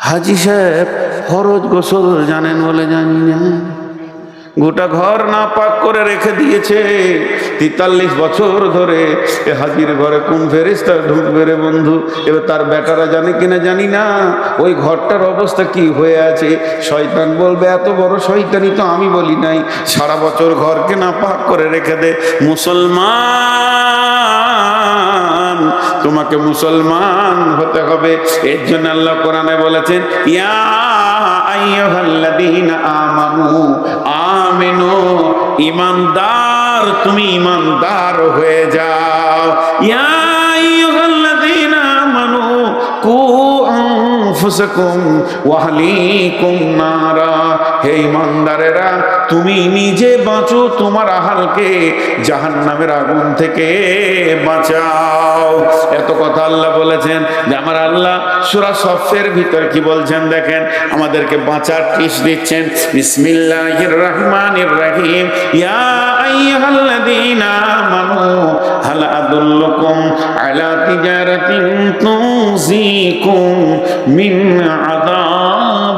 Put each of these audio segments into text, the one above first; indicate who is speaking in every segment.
Speaker 1: হাজি সাহেব, ফরজ গোসল জানেন বলে জানি না। গোটা ঘর না পাক করে রেখে দিয়েছে। তেতাল্লিশ বছর ধরে এ হাজির ঘরে কোন ফেরিস্তা ঢুকবে রে বন্ধু? এবার তার বেটারা জানে কিনা জানি না। ওই ঘরটার অবস্থা কি হয়ে আছে? শয়তান বলবে, এত বড় শয়তানি তো আমি বলি নাই। সারা বছর ঘরকে না পাক করে রেখে দে। মুসলমান তোমাকে মুসলমান হতে হবে। এর জন্য আল্লাহ কোরআনে বলেছেন, ইয়া আমানু ইমানদার, তুমি ইমানদার হয়ে যাও। ইয়া আইয়ুহাল্লাযীনা আমানু, কু হে ইমানদারেরা, তুমি নিজে বাঁচো, তোমার আহালকে জাহান্নামের আগুন থেকে বাঁচাও। এত কথা আল্লাহ বলেছেন যে আমার আল্লাহ সুরা সফের ভিতর কি বলছেন দেখেন? আমাদেরকে বাঁচার টিস দিচ্ছেন, বিসমিল্লাহির রহমানির রহিম। ইয়া আইয়ুহাল্লাযীনা আমানু, হাল আদুল্লুকুম আলা তিজারাতিন তুনজিকুম মিন আযাবিন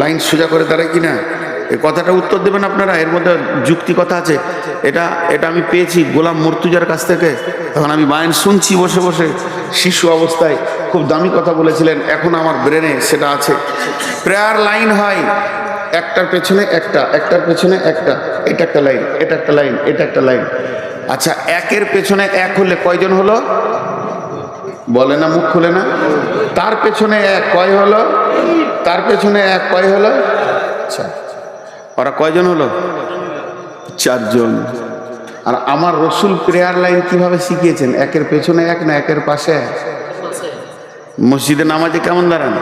Speaker 1: লাইন সোজা করে দাঁড়ায় কি না এই কথাটা উত্তর দেবেন আপনারা, এর মধ্যে যুক্তি কথা আছে। এটা এটা আমি পেয়েছি গোলাম মর্তুজার কাছ থেকে। তখন আমি বায়ন শুনছি বসে বসে, শিশু অবস্থায়। খুব দামি কথা বলেছিলেন, এখন আমার ব্রেনে সেটা আছে। প্রেয়ার লাইন হয়, একটার পেছনে একটা, একটার পেছনে একটা, এটা একটা লাইন, এটা একটা লাইন, এটা একটা লাইন। আচ্ছা একের পেছনে এক হলে কয়জন হলো? বলে না, মুখ খুলে না? তার পেছনে এক কয় হলো? তার পেছনে এক কয় হলো? আচ্ছা। ওরা কয়জন হলো? চারজন। আর আমার রসুল প্রেয়ার লাইন কীভাবে শিখিয়েছেন? একের পেছনে এক না একের পাশে মসজিদে নামাজে কেমন দাঁড়ান?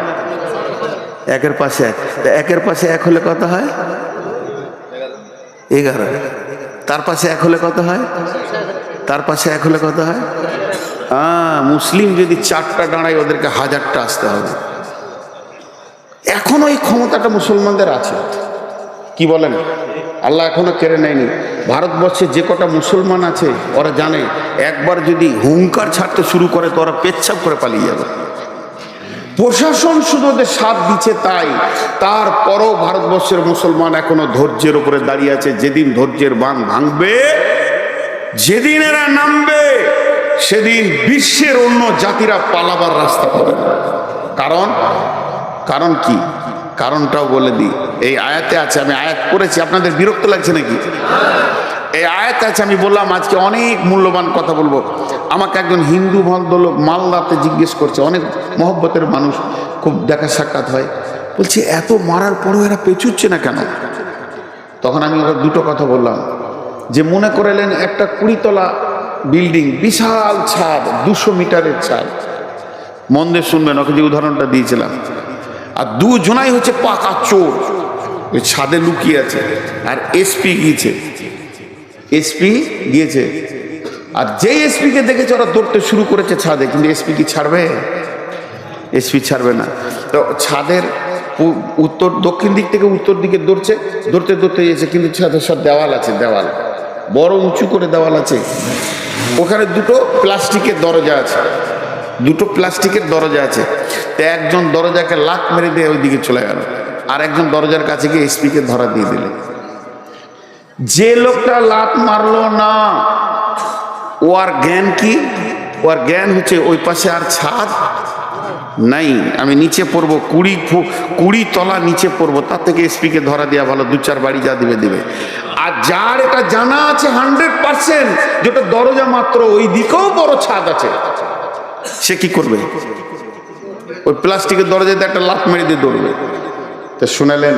Speaker 1: একের পাশে এক। একের পাশে এক হলে কত হয়? এগারো। তার পাশে এক হলে কত হয়? তার পাশে এক হলে কত হয়? হ্যাঁ মুসলিম যদি চারটা দাঁড়ায়, ওদেরকে হাজারটা আসতে হবে। এখনও এই ক্ষমতাটা মুসলমানদের আছে। কি বলেন? আল্লাহ এখনও কেড়ে নেয়নি। ভারতবর্ষে যে কটা মুসলমান আছে, ওরা জানে, একবার যদি হুঙ্কার ছাড়তে শুরু করে, তো ওরা পেচ্ছাপ করে পালিয়ে যাবে। প্রশাসন শুধু ওদের সাথ দিচ্ছে তাই। তারপরও ভারতবর্ষের মুসলমান এখনও ধৈর্যের উপরে দাঁড়িয়ে আছে। যেদিন ধৈর্যের বান ভাঙবে, যেদিন এরা নামবে, সেদিন বিশ্বের অন্য জাতিরা পালাবার রাস্তা পাবে। কারণ কারণ কি? কারণটাও বলে দিই। এই আয়াতে আছে, আমি আয়াত করেছি আপনাদের বিরক্ত লাগছে নাকি? এই আয়াত আছে, আমি বললাম, আজকে অনেক মূল্যবান কথা বলব। আমাকে একজন হিন্দু ভদ্রলোক মালদাতে জিজ্ঞেস করছে, অনেক মহব্বতের মানুষ, খুব দেখা সাক্ষাৎ হয়। বলছে, এত মারার পরও এরা পেঁচুচ্ছে না কেন? তখন আমি ওরা দুটো কথা বললাম। যে মনে করেলেন, একটা কুড়িতলা বিল্ডিং, বিশাল ছাদ, দুশো মিটারের ছাদ। মন দিয়ে শুনবেন, ওকে যে উদাহরণটা দিয়েছিলাম। আর দুজনাই হচ্ছে পাকা চোর। ওই ছাদে লুকিয়ে আছে। আর এসপি গিয়েছে। এসপি গিয়েছে। আর যে এসপিকে দেখেছে, ওরা দৌড়তে শুরু করেছে ছাদে। কিন্তু এসপি কি ছাড়বে? এসপি ছাড়বে না। তো ছাদের উত্তর, দক্ষিণ দিক থেকে উত্তর দিকে দৌড়ছে। দৌড়তে দৌড়তে গেছে কিন্তু ছাদের সব দেওয়াল আছে, দেওয়াল। বড় উঁচু করে দেওয়াল আছে। ওখানে দুটো প্লাস্টিকের দরজা আছে। দুটো প্লাস্টিকের দরজা আছে। তো একজন দরজাকে লাক মেরে দিয়ে ওইদিকে চলে গেল। আর একজন দরজার কাছে গিয়ে এসপিকে ধরা দিয়ে দিলে। যে লোকটা লাত মারলো না ও আর জ্ঞান কি? ও আর জ্ঞান হচ্ছে ওই পাশে আর ছাদ নাই। আমি নিচে পড়ব, কুড়ি কুড়ি তলা নিচে পড়ব, তার থেকে এসপিকে ধরা দেওয়া ভালো, দু চার বাড়ি যা দিবে দিবে। আর যার এটা জানা আছে হান্ড্রেড পার্সেন্ট যেটা দরজা মাত্র ওই দিকেও বড় ছাদ আছে। সে কি করবে? ওই প্লাস্টিকের দরজাতে একটা লাফ মেরে দিয়ে দৌড়বে। তো শুনালেন,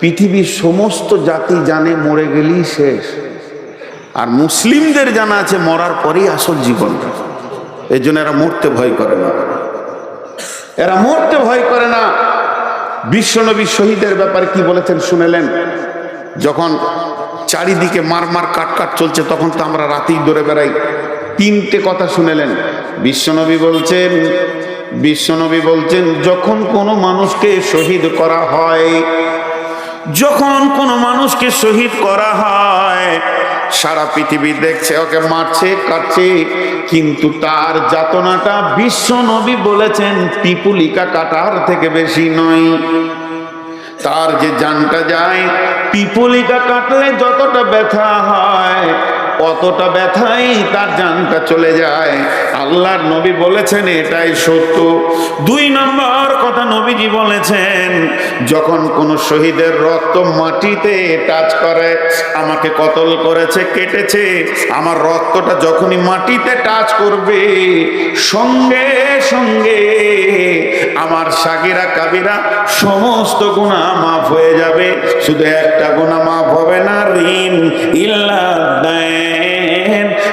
Speaker 1: পৃথিবীর সমস্ত জাতি জানে মরে গেলেই শেষ। আর মুসলিমদের জানা আছে মরার পরেই আসল জীবন। এই জন্য এরা মরতে ভয় করে না। এরা মরতে ভয় করে না। বিশ্বনবী শহীদের ব্যাপারে কি বলেছেন শুনেলেন? যখন চারিদিকে মারমার মার কাট কাট চলছে, তখন তো আমরা রাতেই দৌড়ে বেড়াই। তিনটে কথা শুনেলেন। বিশ্বনবী বলছেন বিশ্বনবী বলছেন, যখন কোনো মানুষকে শহীদ করা হয়, যখন কোনো মানুষকে শহীদ করা হয়, সারা পৃথিবী দেখছে, ওকে মারছে, কাটছে, কিন্তু তার যাতনাটা বিশ্ব নবী বলেছেন, পিপুলিকা কাটার থেকে বেশি নয়। তার যে জানটা যায়, পিপুলিকা কাটলে যতটা ব্যথা হয় অতটা ব্যথাই তার জানটা চলে যায়। আল্লাহর নবী বলেছেন, এটাই সত্য। দুই নম্বর কথা নবীজি বলেছেন, যখন কোনো শহীদের রক্ত মাটিতে টাচ করে, আমাকে কতল করেছে, কেটেছে, আমার রক্তটা যখনই মাটিতে টাচ করবে, সঙ্গে সঙ্গে আমার সাকিরা কাবিরা সমস্ত গুণা মাফ হয়ে যাবে। শুধু একটা গুণা মাফ হবে না, ঋণ ইল্লা দেন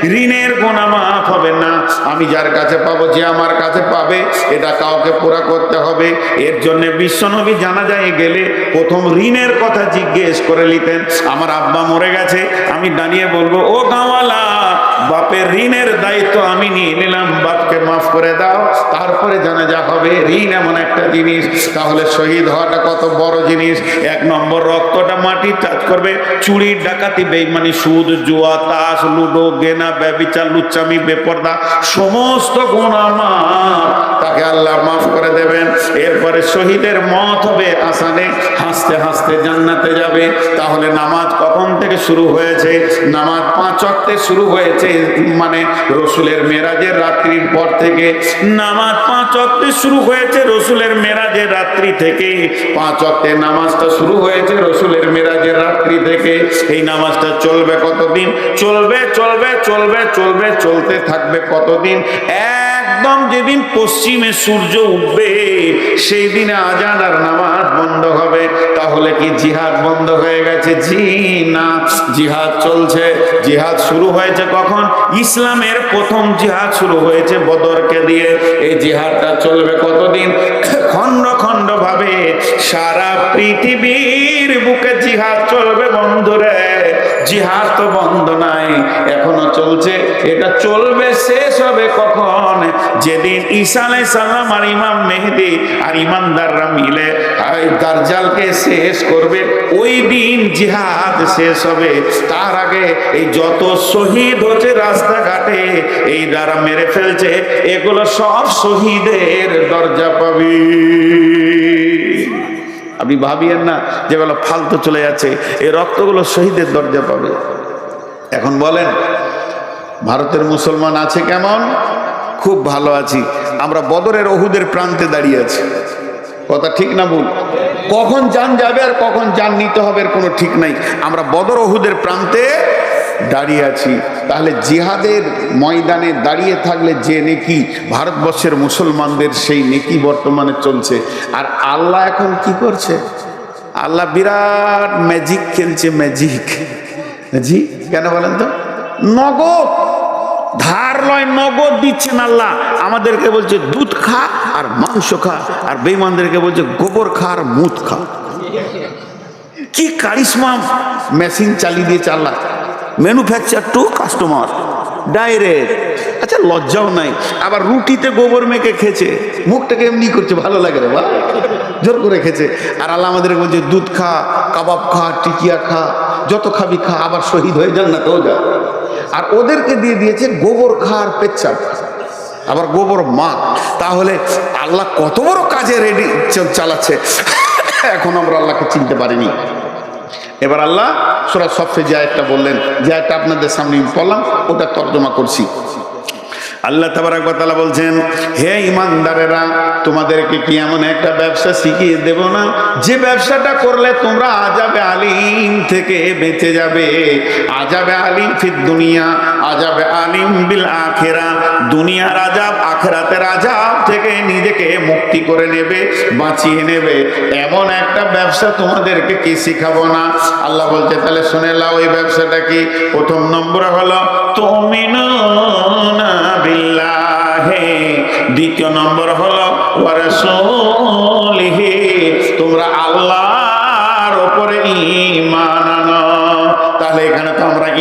Speaker 1: ঋণের গোনা মাফ হবে না। আমি যার কাছে পাবো, যে আমার কাছে পাবে, এটা কাউকে পুরা করতে হবে। এর জন্য বিশ্বনবী জানা যায় গেলে প্রথম ঋণের কথা জিজ্ঞেস করে নিতেন, আমার আব্বা মরে গেছে, আমি দাঁড়িয়ে বলব, ও গাওয়ালা বাপের ঋণের দায়িত্ব আমি নিয়ে নিলাম, বাপকে মাফ করে দাও। তারপরে জানা যা হবে, ঋণ এমন একটা জিনিস, তাহলে শহীদ হওয়াটা কত বড় জিনিস। এক নম্বর, রক্তটা মাটি চাষ করবে চুরি ডাকাতি, বেইমানি, সুদ, জুয়া, তাস, লুডো, গেনা, ব্যবিচার, লুচ্চামি, বেপর্দা, সমস্ত গুণা এরপরে শহীদের মত হবে, আসানে হাসতে হাসতে জান্নাতে যাবে। তাহলে নামাজ কখন থেকে শুরু হয়েছে? নামাজ পাঁচ অক্টে শুরু হয়েছে মানে রসুলের মেরাজের রাত্রির পর থেকে। নামাজ পাঁচ অক্টে শুরু হয়েছে রসুলের মেরাজের রাত্রি থেকে। পাঁচ অক্টে নামাজটা শুরু হয়েছে রসুলের মেরাজের রাত্রি থেকে। এই নামাজটা চলবে কতদিন? চলবে চলবে চলবে চলবে, চলতে থাকবে কতদিন? একদম যেদিন পশ্চিমে সূর্য উঠবে, সেই দিনে আজান আর নামাজ বন্ধ হবে। তাহলে কি জিহাদ বন্ধ হয়ে গেছে? জি না, জিহাদ চলছে। জিহাদ শুরু হয়েছে কখন? ইসলামের প্রথম জিহাদ শুরু হয়েছে বদরকে দিয়ে। এই জিহাদটা চলবে কতদিন? খণ্ড খণ্ড ভাবে সারা পৃথিবীর বুকে জিহাদ চলবে বন্ধুরে। জিহাদ তো বন্ধ নাই, এখনও চলছে। এটা চলবে শেষ হবে কখন? যেদিন আলাইহিস সালাম আর ইমাম মেহেদি আর ইমানদাররা মিলে দার্জালকে শেষ করবে, ওই দিন জিহাদ শেষ হবে। তার আগে এই যত শহীদ হচ্ছে রাস্তাঘাটে, এই দ্বারা মেরে ফেলছে, এগুলো সব শহীদের দরজা পাবি। আপনি ভাবিয়েন না যেগুলো ফালতু চলে যাচ্ছে, এই রক্তগুলো শহীদের দরজা পাবে। এখন বলেন, ভারতের মুসলমান আছে কেমন? খুব ভালো আছি। আমরা বদরের অহুদের প্রান্তে দাঁড়িয়ে আছি। কথা ঠিক না ভুল? কখন যান যাবে আর কখন যান নিতে হবে কোনো ঠিক নাই। আমরা বদর অহুদের প্রান্তে দাঁড়িয়ে আছি। তাহলে জিহাদের ময়দানে দাঁড়িয়ে থাকলে যে নেকি ভারতবর্ষের মুসলমানদের সেই নেকি বর্তমানে চলছে। আর আল্লাহ এখন কি করছে? আল্লাহ বিরাট ম্যাজিক খেলছে ম্যাজিক জি, কেন বলেন তো? নগদ। ধার লয়, নগদ দিচ্ছেন আল্লাহ। আমাদেরকে বলছে, দুধ খা আর মাংস খা। আর বেইমানদেরকে বলছে, গোবর খা আর মুদ খা। কি কারিশমা মেশিন চালিয়ে দিয়েছে Allah. Manufacture to customer direct আচ্ছা লজ্জাও নাই। আবার রুটিতে গোবর মেখে খেছে মুখটাকে এমনি করছে, ভালো লাগে রে বা? জোর করে খেছে আর আল্লাহ আমাদের বলছে, দুধ খা, কাবাব খা, টিকিয়া খা, যত খাবি খা, আবার শহীদ হয়ে যান না তো যা। আর ওদেরকে দিয়ে দিয়েছে গোবর খা আর পেচ্ছাপ। আবার গোবর মা, তাহলে আল্লাহ কত বড় কাজে রেডি চালাচ্ছে। এখন আমরা আল্লাহকে চিনতে পারিনি। এবার আল্লাহ সোরা সফে যে আয়টা বললেন, যে আয়টা আপনাদের সামনে পড়লাম, ওটা তর্জমা করছি। আল্লাহ তাবারাকালা বলছেন, হে ইমানদারেরা তোমাদেরকে কি এমন একটা ব্যবসা শিখিয়ে দেব না? যে ব্যবসাটা করলে তোমরা আজাবে আলিম থেকে বেঁচে যাবে। আজাবে আলিম ফির দুনিয়া আজাবে আলিম বিল আখেরা দুনিয়ার আজাব, আখরাতের আজাব থেকে নিজেকে মুক্তি করে নেবে, বাঁচিয়ে নেবে। এমন একটা ব্যবসা তোমাদেরকে কি শিখাবো না? আল্লাহ বলছে, তাহলে শুনে লাও ওই ব্যবসাটা কি? প্রথম নম্বর হলো বিল্লাহি। দ্বিতীয় নম্বর হলো তোমরা আল্লাহর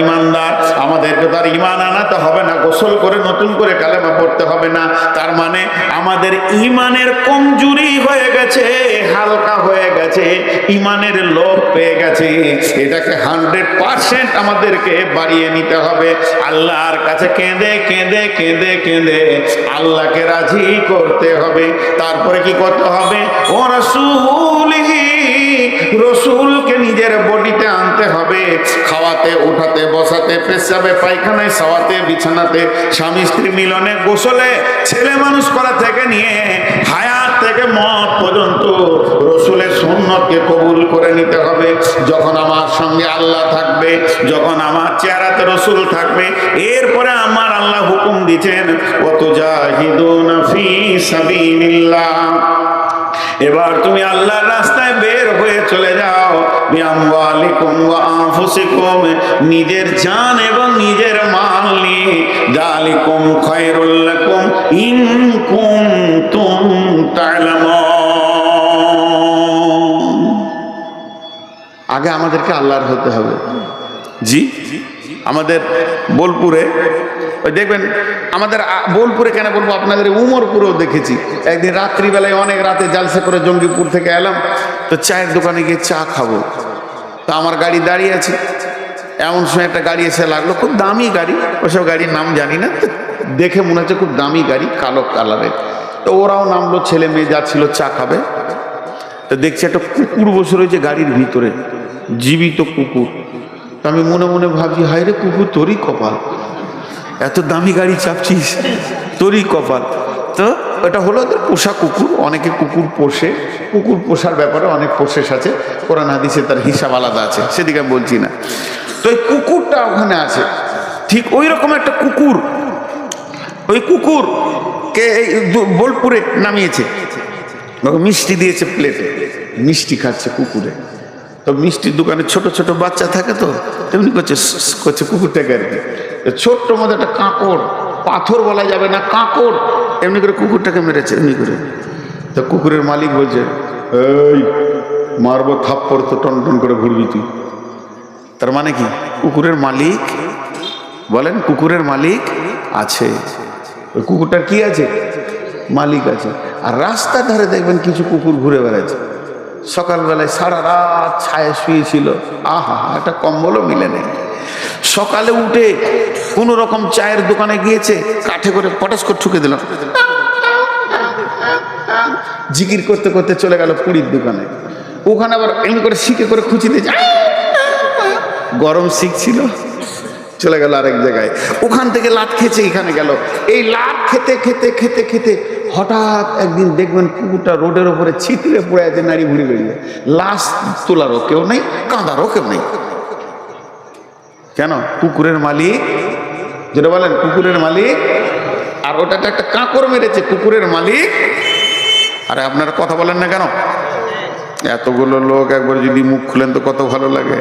Speaker 1: ইমানদার, আমাদেরকে তো আর ইমান আনাতে হবে না, গোসল করে নতুন করে কালেমা পড়তে হবে না। তার মানে আমাদের ইমানের কমজুরি হয়ে গেছে, হালকা হয়ে গেছে ইমানের লোভ পেয়ে গেছে। এটাকে হান্ড্রেড পার্সেন্ট আমাদেরকে বাড়িয়ে নিতে হবে। আল্লাহর কাছে কেঁদে কেঁদে কেঁদে কেঁদে আল্লাহকে রাজি করতে হবে। তারপরে কি করতে হবে? ও রসুলিহি, রসুলকে নিজের বডিতে আনতে হবে, খাওয়াতে, উঠাতে, বসাতে, পেশাবে, পায়খানায় সাওয়াতে বিছানাতে, স্বামী স্ত্রী মিলনে, গোসলে, ছেলে মানুষ করা থেকে নিয়ে হায়াত থেকে মত পর্যন্ত রসুলের সুন্নতকে কবুল করে নিতে হবে। যখন আমার সঙ্গে আল্লাহ থাকবে, যখন আমার চেহারাতে রসুল থাকবে, এরপরে আমার আল্লাহ হুকুম দিচ্ছেন কত জাহিদুন ফি সাবিলিল্লাহ। এবার তুমি আল্লাহর রাস্তায় বের হয়ে চলে যাও নিজের জান এবং নিজের মাল নিয়ে যালিকুম খায়রুল লাকুম ইন কুনতুম তা'লামুন। আগে আমাদেরকে আল্লাহর হতে হবে। জি। আমাদের বোলপুরে ওই দেখবেন, আমাদের বোলপুরে কেন বলব, আপনাদের উমরপুরেও দেখেছি। একদিন রাত্রিবেলায় অনেক রাতে জালসা করে জঙ্গিপুর থেকে এলাম, তো চায়ের দোকানে গিয়ে চা খাব। তো আমার গাড়ি দাঁড়িয়ে আছে। এমন সময় একটা গাড়ি এসে লাগল, খুব দামি গাড়ি, ওসব গাড়ির নাম জানি না দেখে মনে হচ্ছে খুব দামি গাড়ি, কালো কালারের। তো ওরাও নামলো, ছেলে মেয়ে যাচ্ছিল চা খাবে। তো দেখছি একটা কুকুর বসে রয়েছে গাড়ির ভিতরে, জীবিত কুকুর। তো আমি মনে মনে ভাবছি হায় রে কুকুর, তোরই কপাল। এত দামি গাড়ি চাপছিস? তোরই কপাল। তো এটা হলো পোষা কুকুর। অনেকে কুকুর পোষে। কুকুর পোষার ব্যাপারে অনেক প্রসেস আছে। কোরআন হাদিসে তার হিসাব আলাদা আছে। সেদিকে আমি বলছি না। তো এই কুকুরটা ওখানে আছে। ঠিক ওই রকম একটা কুকুর। ওই কুকুর কে এই বোলপুরে নামিয়েছে। মিষ্টি দিয়েছে প্লেটে মিষ্টি খাচ্ছে কুকুরে। তো মিষ্টির দোকানে ছোট ছোট বাচ্চা থাকে তো, তেমনি করছে করছে কুকুরটাকে আর কি। ছোট্ট মধ্যে একটা কাঁকড়, পাথর বলা যাবে না, কাঁকড়। এমনি করে কুকুরটাকে মেরেছে, এমনি করে। তো কুকুরের মালিক বলছে, এই, মারবো থাপ্পড় তো টন টন করে ঘুরবি তুই। তার মানে কি? কুকুরের মালিক, বলেন, কুকুরের মালিক আছে। ওই কুকুরটার কি আছে? মালিক আছে। আর রাস্তার ধারে দেখবেন কিছু কুকুর ঘুরে বেড়াচ্ছে। সকালবেলায় সারা রাত ছায়া শুয়েছিল। আহা একটা কম্বলও মিলে নেই। সকালে উঠে কোনো রকম চায়ের দোকানে গিয়েছে, কাঠে করে পটাশ করে ঠুকে দিল জিকির করতে করতে চলে গেল পুরীর দোকানে। ওখানে আবার এমনি করে শিখে করে খুঁচি দিয়েছে গরম শিখ ছিল চলে গেল আরেক জায়গায়। ওখান থেকে লাট খেয়েছে এখানে গেল। এই লাট খেতে খেতে খেতে খেতে হঠাৎ একদিন দেখবেন কুকুরটা রোডের ওপরে ছিটলে পড়ে আছে, নাড়ি ঘুরি বেরিয়ে লাশ তোলারও কেউ নেই, কাঁদারও কেউ নেই। কেন? কুকুরের মালিক যেটা বলেন, কুকুরের মালিক, আর ওটাতে একটা কাঁকড় মেরেছে, কুকুরের মালিক। আরে আপনারা কথা বলেন না কেন? এতগুলো লোক একবার যদি মুখ খুলেন তো কত ভালো লাগে।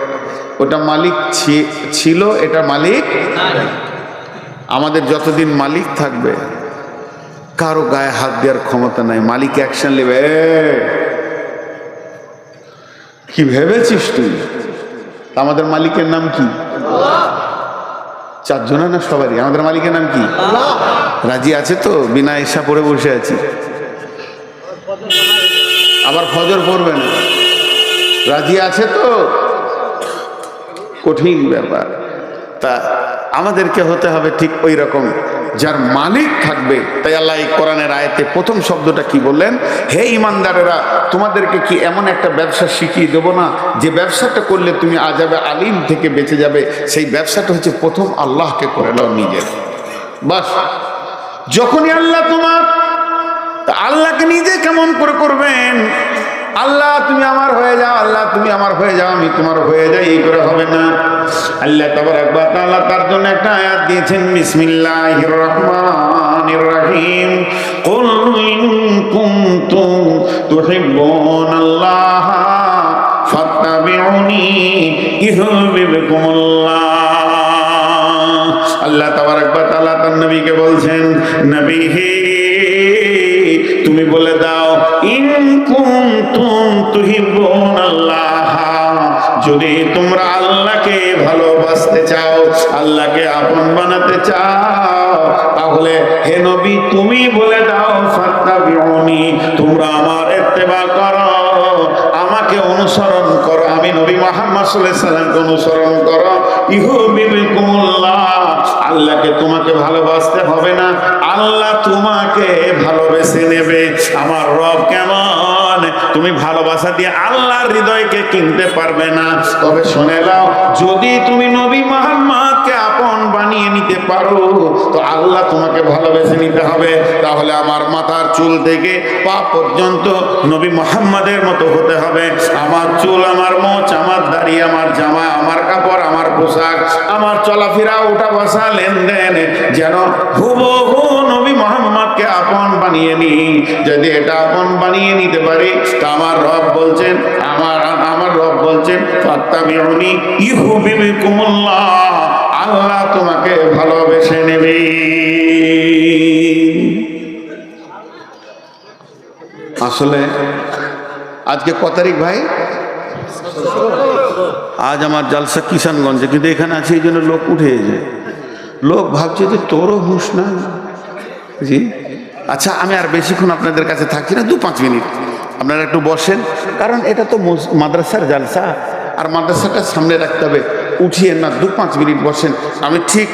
Speaker 1: ওটা মালিক ছিল, এটা মালিক? আমাদের যতদিন মালিক থাকবে, কারও গায়ে হাত দেওয়ার ক্ষমতা নাই। মালিক অ্যাকশন নেবে। কি ভেবেছিস তুই? আমাদের মালিকের নাম কি? চারজনের না সবারই? আমাদের মালিকের নাম কি? রাজি আছে তো? বিনা ঈর্ষা পড়ে বসে আছি। আবার ফজর পড়বে না। রাজি আছে তো? কঠিন ব্যাপার। তা আমাদেরকে হতে হবে ঠিক ওই রকম যার মালিক থাকবে। তাই আল্লাহ এই কোরআনের আয়তে প্রথম শব্দটা কি বললেন? হে ইমানদারেরা, তোমাদেরকে কি এমন একটা ব্যবসা শিখিয়ে দেবো না? যে ব্যবসাটা করলে তুমি আজাবে আলিম থেকে বেঁচে যাবে। সেই ব্যবসাটা হচ্ছে প্রথম আল্লাহকে করে নাও নিজের। বাস। যখনই আল্লাহ তোমার আল্লাহকে নিজে কেমন করে করবেন? আল্লাহ তুমি আমার হয়ে যাও, আল্লাহ তুমি আমার হয়ে যাও, আমি তোমার হয়ে যাই, এই করে হবে না। আল্লাহ তাবার একবার আল্লাহ তার জন্য একটা আয়াত দিয়েছেন, বিসমিল্লাহির রহমানির রহিম। কুল ইন কুনতুম তুহিব্বুনাল্লাহ, ফাত্তাবিউনি ইউহিব্বুকুমুল্লাহ। আল্লাহ তাবারক ওয়া তাআলা তার নবীকে বলছেন, নবী হে, তুমি বলে দাও যদি তোমরা আল্লাহকে ভালোবাসতে চাও, আল্লাহকে আপন বানাতে চাও, তাহলে হে নবী, তুমি বলে দাও, ফাত্তাবিউনি, তোমরা আমার ইত্তেবা করো, আমাকে অনুসরণ করো। আমি নবী মুহাম্মদ সাল্লাল্লাহু আলাইহি সাল্লামকে অনুসরণ করো। আল্লাহকে তোমাকে ভালোবাসতে হবে না। আল্লাহ তোমাকে ভালোবেসে নেবে। আমার রব কেমন? তুমি ভালোবাসা দিয়ে আল্লাহর হৃদয়কে কিনতে পারবে না। তবে শুনে যদি তুমি নবী মোহাম্মদকে আপন বানিয়ে নিতে পারো। তো আল্লাহ তোমাকে ভালোবেসে নিতে হবে। তাহলে আমার মাথার চুল থেকে পা পর্যন্ত নবী মোহাম্মদের মতো হতে হবে। আমার চুল, আমার মোচ, আমার দাড়ি, আমার জামা, আমার কাপড়, আমার পোশাক, আমার চলাফেরা উঠা বসা লেনদেন, যেন হুবহু নবী মোহাম্মদকে আপন বানিয়ে নি যদি এটা আপন বানিয়ে নিতে পারি, তা আমার রব বলছেন, আমার আমার রব বলছেন, ফাত্তাবিউনি ইহুবিকুমুল্লাহ আল্লাহ তোমাকে ভালোবেসে নেবে। আসলে আজকে ক তারিখ ভাই? আজ আমার জালসা কিষানগঞ্জে, কিন্তু এখানে আছে এই জন্য লোক উঠে যায় লোক ভাবছে যে তোরও হুঁশ না? জি? আচ্ছা আমি আর বেশিক্ষণ আপনাদের কাছে থাকছি না, দু পাঁচ মিনিট। আপনারা একটু বসেন, কারণ এটা তো মাদ্রাসার জালসা, আর মাদ্রাসাটা সামনে রাখতে হবে। উঠিয়ে না, দু পাঁচ মিনিট বসেন। আমি ঠিক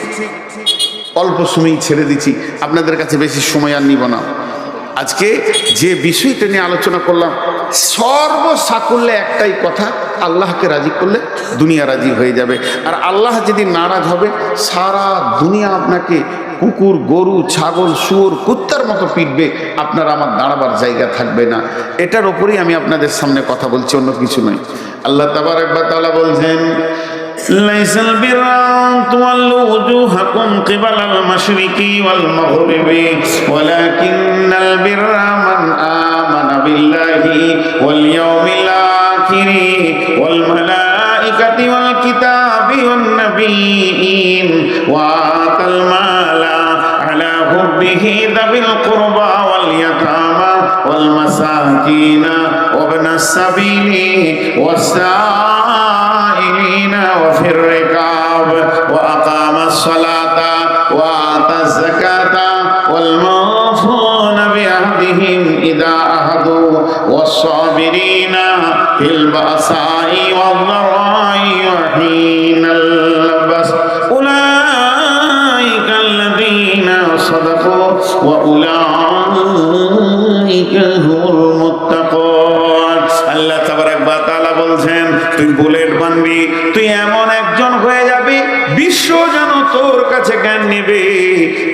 Speaker 1: অল্প সময় ছেড়ে দিচ্ছি। আপনাদের কাছে বেশি সময় আর নিব না। আজকে যে বিষয়টা নিয়ে আলোচনা করলাম, সর্বসাকুল্যে একটাই কথা, আল্লাহকে রাজি করলে দুনিয়া রাজি হয়ে যাবে। আর আল্লাহ যদি নারাজ হবে, সারা দুনিয়া আপনাকে কুকুর, গরু, ছাগল, শুয়োর, কুত্তার মতো পিটবে। আপনার আমার দাঁড়াবার জায়গা থাকবে না। এটার ওপরেই আমি আপনাদের সামনে কথা বলছি, অন্য কিছু নয়। আল্লাহ তাবার একবার তালা বলছেন ليس البر أن تولوا وجوهكم قبل المشرق والمغرب ولكن البر من آمن بالله واليوم الآخر والملائكة والكتاب والنبيين وآتى المال على حبه ذوي القربى واليتامى والمساكين وابن السبيل القائمين وفي الركاب وأقام الصلاة وآتى الزكاة والموفون بعهدهم إذا أهدوا والصابرين في البأساء والضراء وحين البأس أولئك الذين صدقوا وأولئك هم المتقون. ওয়া তাআলা বলছেন, তুই বুলেট বানবি, তুই এমন একজন হয়ে যাবি, বিশ্ব যেন তোর কাছে জ্ঞান নেবে।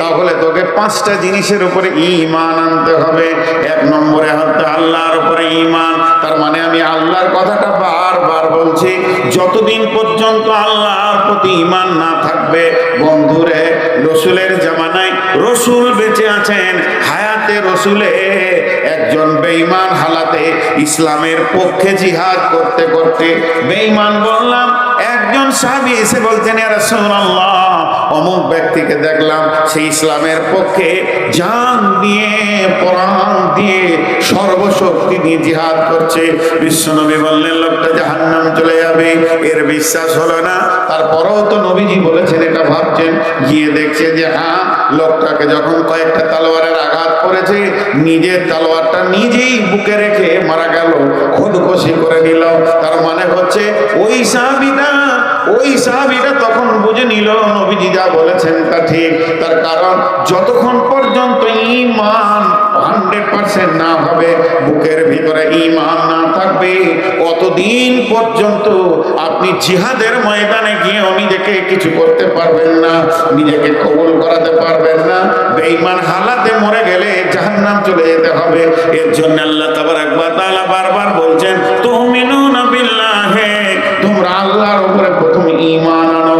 Speaker 1: তাহলে তোকে পাঁচটা জিনিসের উপরে ঈমান আনতে হবে। এক নম্বরে হচ্ছে আল্লাহর উপরে ঈমান। তার মানে আমি আল্লাহর কথাটা বারবার বলছি, যতদিন পর্যন্ত আল্লাহর প্রতি ঈমান না থাকবে, বন্ধুরে, রসুলের জামানায় রসুল বেঁচে আছেন, হায়াতে রসুলে একজন বেঈমান হালাতে ইসলামের পক্ষে জিহাদ করতে করতে বেঈমান বললাম একজন সাহাবী এসে বলতেন রাসূলুল্লাহ, অমুক ব্যক্তিকে দেখলাম সেই ইসলামের পক্ষে জান দিয়ে, প্রাণ দিয়ে সর্বশক্তি দিয়ে জিহাদ করছে। বিশ্বনবী বললেন, লোকটা জাহান্নাম চলে যাবে, এর বিশ্বাস হলো না। তারপরেও তো নবীজি বলেছেন, এটা ভাবছেন, গিয়ে দেখছে যে হ্যাঁ লোকটাকে যখন কয়েকটা তালোয়ারের আঘাত করেছে, নিজের তালোয়ারটা নিজেই বুকে রেখে মারা গেল, খুদকুশি করে নিল। তার মানে হচ্ছে, ওই সাহাবিটা ওই সাহাবিটা তখন বুঝে নিল, নবীজি যা বলেছেন তা ঠিক। তার কারণ, যতক্ষণ পর্যন্ত ইমান হান্ড্রেড পার্সেন্ট না হবে, বুকের ভিতরে ইমান না থাকবে, অতদিন পর্যন্ত আপনি জিহাদের ময়দানে গিয়ে নিজেকে কিছু করতে পারবেন না, নিজেকে কবল করাতে পারবেন না। বেঈমান হালাতে মরে গেলে জাহান্নাম চলে যেতে হবে। এর জন্য আল্লাহ তাবারাক ওয়া তাআলা বারবার বলছেন, তুমিনুনা বিল্লাহি উপরে প্রথম ঈমান আনো।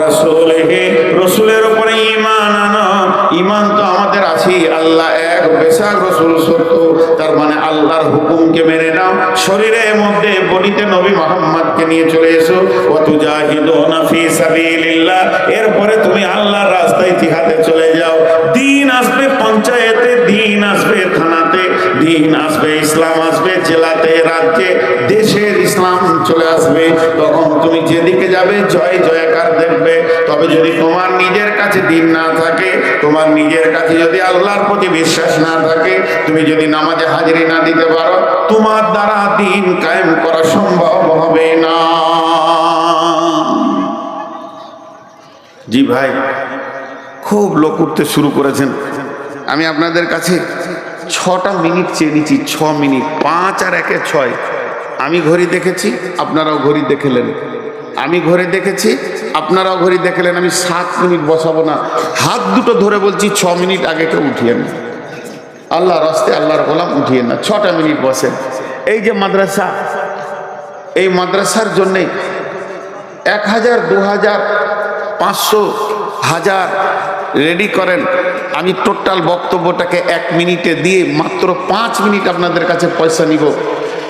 Speaker 1: রাসূলিহি রাসূলের উপরে ঈমান আনো। ঈমান তো আমাদের আছে আল্লাহ এক বেশাক রসুল সত্য। তার মানে আল্লাহর হুকুমকে মেনে নাও। শরীরের মধ্যে বলিতে নবী মোহাম্মদকে নিয়ে চলে এসো। ওয়াতুজাহিদুনা ফি সাবিলিল্লাহ। এরপরে তুমি আল্লাহর রাস্তায় জিহাদে চলে যাও। দিন আসবে পঞ্চায়েতে, দিন আসবে থানাতে দিন আসবে, ইসলাম আসবে, জেলাতে, রাজ্যে, দেশের ইসলাম চলে আসবে। তখন তুমি যেদিকে যাবে, জয় জয়কার দেখবে। তবে যদি তোমার নিজের কাছে দিন না থাকে, তোমার নিজের কাছে যদি আল্লাহর প্রতি বিশ্বাস না থাকে, তুমি যদি নামাজে হাজিরি না দিতে পারো, তোমার দ্বারা দিন কায়েম করা সম্ভব হবে না। জি ভাই, খুব লোক উঠতে শুরু করেছেন। আমি আপনাদের কাছে ছটা মিনিট চেয়ে নিচ্ছি, ছ মিনিট, পাঁচ আর একে ছয়। আমি ঘড়ি দেখেছি, আপনারাও ঘড়ি দেখলেন। আমি ঘড়ি দেখেছি, আপনারাও ঘড়ি দেখলেন। আমি সাত মিনিট বসাবো না। হাত দুটো ধরে বলছি, ছ মিনিট আগে কেউ উঠিয়ে না। আল্লাহ রাস্তে আল্লাহর গোলাম উঠিয়ে না। ছটা মিনিট বসেন। এই যে মাদ্রাসা, এই মাদ্রাসার জন্যে এক হাজার, দু হাজার, পাঁচশো হাজার রেডি করেন। আমি টোটাল বক্তব্যটাকে এক মিনিটে দিয়ে মাত্র পাঁচ মিনিট আপনাদের কাছে পয়সা নিব।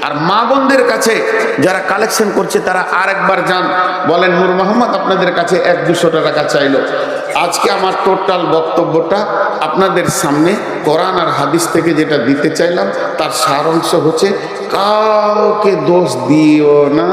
Speaker 1: আর মা বোনদের কাছে যারা কালেকশন করছে, তারা আরেকবার যান। বলেন, নূর মোহাম্মদ আপনাদের কাছে এক দুশো টাকা চাইলো। আজকে আমার টোটাল বক্তব্যটা আপনাদের সামনে কোরআন আর হাদিস থেকে যেটা দিতে চাইলাম, তার সারাংশ হচ্ছে, কাউকে দোষ দিও না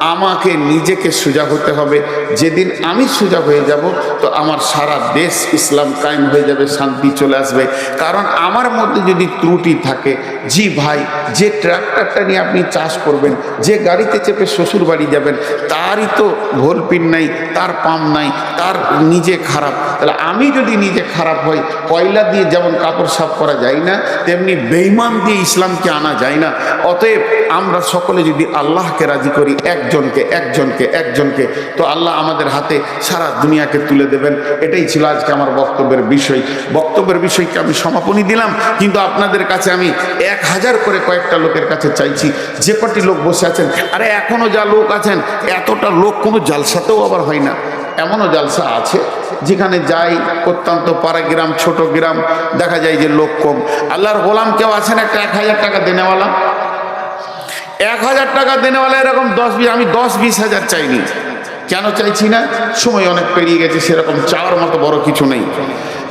Speaker 1: আমাকে নিজেকে সোজা হতে হবে। যেদিন আমি সোজা হয়ে যাব, তো আমার সারা দেশ ইসলাম কায়েম হয়ে যাবে, শান্তি চলে আসবে। কারণ আমার মধ্যে যদি ত্রুটি থাকে, জি ভাই, যে ট্রাক্টরটা নিয়ে আপনি চাষ করবেন, যে গাড়িতে চেপে শ্বশুর বাড়ি যাবেন, তারই তো ভোলপিন নাই, তার পাম নাই, তার নিজে খারাপ। তাহলে আমি যদি নিজে খারাপ হই, কয়লা দিয়ে যেমন কাপড় সাফ করা যায় না, তেমনি বেইমান দিয়ে ইসলামকে আনা যায় না। অতএব আমরা সকলে যদি আল্লাহকে রাজি করি একজনকে একজনকে একজনকে। তো আল্লাহ আমাদের হাতে সারা দুনিয়াকে তুলে দেবেন। এটাই ছিল আজকে আমার বক্তব্যের বিষয়। বক্তব্যের বিষয়কে আমি সমাপনী দিলাম, কিন্তু আপনাদের কাছে আমি এক হাজার করে কয়েকটা লোকের কাছে চাইছি। যে কটি লোক বসে আছেন, আরে এখনও যা লোক আছেন, এতটা লোক কোনো জালসাতেও আবার হয় না। এমনও জালসা আছে, যেখানে যাই, অত্যন্ত পাড়া গ্রাম, ছোট গ্রাম, দেখা যায় যে লোক কম। আল্লাহর গোলাম কেউ আছেন, একটা এক হাজার টাকা দেনেওয়ালা? এক হাজার টাকা দেনেওয়ালা এরকম দশ বিশ, আমি দশ বিশ হাজার চাইনি। কেন চাইছি না? সময় অনেক পেরিয়ে গেছে, সেরকম চাওয়ার মতো বড় কিছু নেই।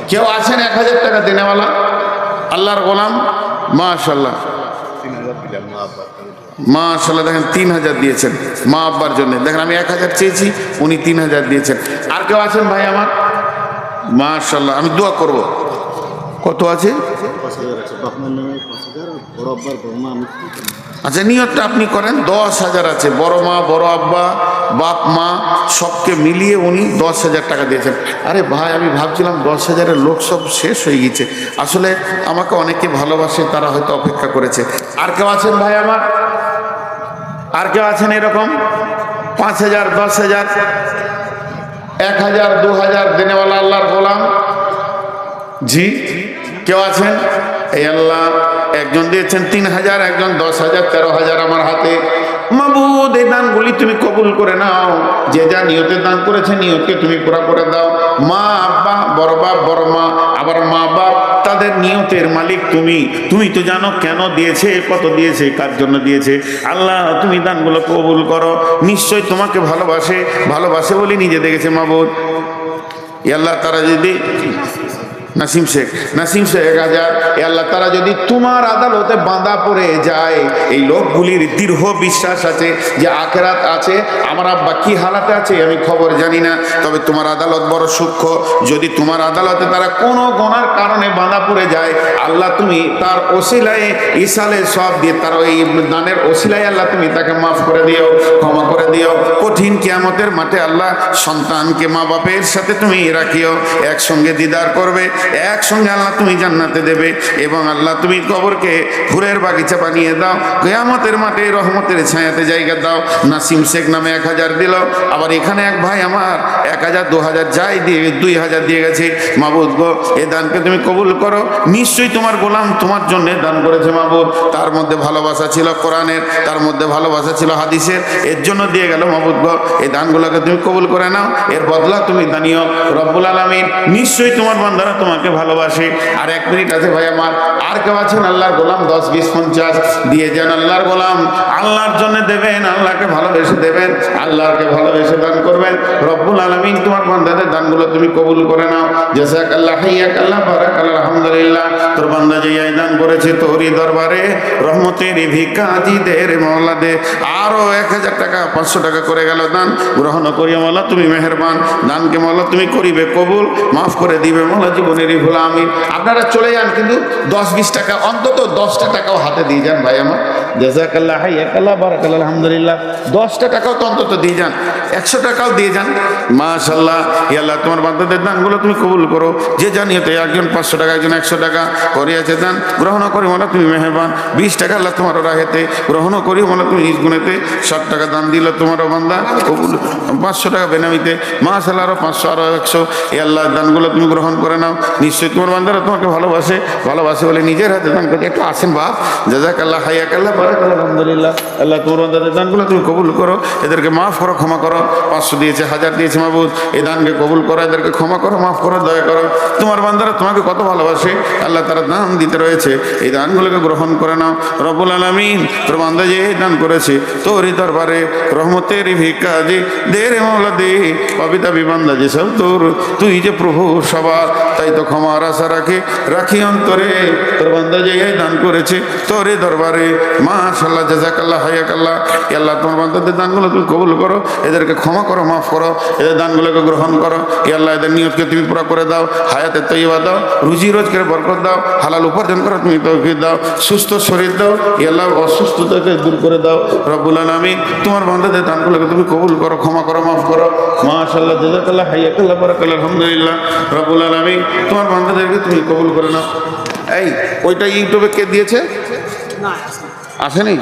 Speaker 1: কেউ আছেন এক হাজার টাকা দেনেওয়ালা আল্লাহর গোলাম? মাশাল্লাহ মাশাল্লাহ দেখেন তিন হাজার দিয়েছেন মা আব্বার জন্য। দেখেন আমি এক হাজার চেয়েছি, উনি তিন হাজার দিয়েছেন। আর কেউ আছেন ভাই আমার? মাশাল্লাহ আমি দোয়া করব। কত আছে? আচ্ছা নিয়তটা আপনি করেন। দশ হাজার আছে। বড় মা, বড় আব্বা, বাপ, মা, সবকে মিলিয়ে উনি দশ হাজার টাকা দিয়েছেন। আরে ভাই, আমি ভাবছিলাম দশ হাজারের লোক সব শেষ হয়ে গেছে। আসলে আমাকে অনেকে ভালোবাসে, তারা হয়তো অপেক্ষা করেছে। আর কেউ আছেন ভাই আমার? আর কেউ আছেন এরকম? পাঁচ হাজার, দশ হাজার? এক হাজার, দু হাজার, দেনেওয়ালা আল্লাহর গোলাম। জি, কেউ আছেন? এই আল্লাহ একজন দিয়েছেন তিন হাজার, একজন দশ হাজার, তেরো হাজার আমার হাতে। মাবুদ এই দানগুলি তুমি কবুল করে নাও। যে যা নিয়তে দান করেছে, নিয়তকে তুমি পুরা করে দাও। মা, আব্বা, বড় বাপ, বড় মা, আবার মা বাপ, তাদের নিয়তের মালিক তুমি। তুমি তো জানো কেন দিয়েছে, কত দিয়েছে, কার জন্য দিয়েছে। আল্লাহ, তুমি দানগুলো কবুল করো। নিশ্চয় তোমাকে ভালোবাসে ভালোবাসে বলে নিজে দেখেছে মাবুদ। আল্লাহ তারা যদি নাসিম শেখ নাসিম শেখ হাজার, এ আল্লাহ তারা যদি তোমার আদালতে বাঁধা পড়ে যায়, এই লোকগুলির দৃঢ় বিশ্বাস আছে যে আখেরাত আছে, আমার আব্বা কি হালাতে আছে আমি খবর জানি না, তবে তোমার আদালত বড় সূক্ষ্ম। যদি তোমার আদালতে তারা কোনো গণার কারণে বাঁধা পড়ে যায়, আল্লাহ তুমি তার ওসিলায় ইসালে সব দিয়ে, তার ওই দানের ওসিলায় আল্লাহ তুমি তাকে মাফ করে দিও, ক্ষমা করে দিও। কঠিন কেয়ামতের মাঠে আল্লাহ সন্তানকে মা বাপের সাথে তুমি রাখিও, একসঙ্গে দিদার করবে একসঙ্গে আল্লাহ তুমি জান্নাতে দেবে এবং আল্লাহ তুমি কবরকে ফুলের বাগিচা বানিয়ে দাও, কেয়ামতের মাঠে রহমতের ছায়াতে জায়গা দাও। নাসিম শেখ নামে এক হাজার দিল, আবার এখানে এক ভাই আমার এক হাজার, দু হাজার যাই দিয়ে, দুই হাজার দিয়ে গেছে। মাবুদ গো, এ দানকে তুমি কবুল করো। নিশ্চয়ই তোমার গোলাম তোমার জন্য দান করেছে মাবুদ। তার মধ্যে ভালোবাসা ছিল কোরআনের, তার মধ্যে ভালোবাসা ছিল হাদিসের। এর জন্য দিয়ে গেল মাবুদ গো এই দানগুলোকে তুমি কবুল করে নাও। এর বদলা তুমি দানিও। রব্বুল আলমিন, নিশ্চয়ই তোমার বান্দারা তোমাকে ভালোবাসে। আর এক মিনিট আছে ভাই আমার। আর কেউ আছেন? আল্লাহর গোলাম, দশ, বিশ, পঞ্চাশ। দিয়ে যান আল্লাহর গোলাম। আল্লাহর জন্য দেবেন, আল্লাহকে ভালোবেসে দেবেন আল্লাহকে ভালোবেসে দান করবেন। রব্বুল আলমিন, তোমার বান্দাদের দানগুলো তুমি কবুল করে নাও। জেসাক আল্লাহ হাইয়াক আল্লাহ বারাক আল্লাহ আলহামদুলিল্লাহ। তোর বান্দা যে দান করেছে তোরই দরবারে, রহমতের ভিকাজিদের মহল্লা দে আরও এক হাজার টাকা, পাঁচশো টাকা করে গেল দান। গ্রহণ করিয়া মোল্লা তুমি মেহেরবান। দানকে মোল্লা তুমি করিবে কবুল, মাফ করে দিবে মোল্লা জীবনেরই ভোলা আমি আপনারা চলে যান, কিন্তু দশ বিশ টাকা, অন্তত দশটা টাকাও হাতে দিয়ে যান ভাই আমার। জাজাকাল্লাহ হাইয়াকাল্লাহ বারাকাল্লাহ, আলহামদুলিল্লাহ। দশটা টাকাও তো অন্তত দিয়ে যান। একশো টাকাও দিয়ে যান। মাশাল্লাহ ইয়াল্লাহ তোমার বান্দাদের দানগুলো তুমি কবুল করো। যে জানিয়ে তো একজন পাঁচশো টাকা, একজন একশো টাকা করিয়াছে দান গ্রহণ করি মোলা, তুমি মেহরবান। বিশ টাকা আল্লাহ তোমার রাহেতে। গ্রহণ করি মোলা, তুমি নিজ গুণেতে ষাট টাকা দান দিল তোমারও বান্দা। কবুল, পাঁচশো টাকা বেনামিতে। মাশাল্লাহ আরও পাঁচশো আরও একশো। এই আল্লাহ, দানগুলো তুমি গ্রহণ করে নাও। নিশ্চয়ই তোমার বান্দারা তোমাকে ভালোবাসে ভালোবাসে বলে নিজের হাতে দান করতে একটু আসেন বাপ। জাজাকাল্লাহ, হাইয়াকাল্লাহ, বারাকাল্লাহ, আলহামদুলিল্লাহ। আল্লাহ তোমার বান্দাদের দানগুলো তুমি কবুল করো। এদেরকে মাফ করো, ক্ষমা করো। পাঁচশো দিয়েছে, হাজার দিয়েছে মাহবুদ এই দানকে কবুল করো, এদেরকে ক্ষমা করো, মাফ করো, দয়া করো। তোমার বান্দারা তোমাকে কত ভালোবাসে। আল্লাহ তারা দান দিতে রয়েছে। এই দানগুলোকে গ্রহণ করে নাও। রবুল আলমিন তোর বান্দা যে দান করেছে, তোরই দরবারে রহমতের ভিক্ষা যে দে রে মৌলা দে কবিতা বিবান্দা যে তোর। তুই যে প্রভু সবার, তাই তো ক্ষমার আশা রাখে, রাখি অন্তরে। তোর বান্দা যে এই দান করেছে তোরে দরবারে। মা মাশাল্লাহ জাজাকাল্লাহ হায়াকাল্লাহ আল্লাহ, তোমার বান্দাদের দানগুলো তুমি কবুল করো, এদেরকে ক্ষমা করো, মাফ করো, এদের দানগুলোকে গ্রহণ করো। ই আল্লাহ, এদের নিয়তকে তুমি পুরো করে দাও, হায়াতে তৈবা দাও, রুজি রোজকের বরকত দাও, হালাল উপার্জন করো তুমি তৌফিক দাও, সুস্থ শরীর দাও ই আল্লাহ, অসুস্থতাকে দূর করে দাও, রব্বুল আলমী তোমার বান্দাদের দানগুলোকে তুমি কবুল করো, ক্ষমা করো, মাফ করো। মা মাশাল্লাহ জাজাকাল্লাহ হাইয়াকাল্লাহ বারাকাল্লাহ, আলহামদুলিল্লাহ, রব্বুল আলমী তোমার বান্ধবদেরকে তুমি কবুল করে নাও। এই ওইটা ইউটিউবে কে দিয়েছে? আসেনি?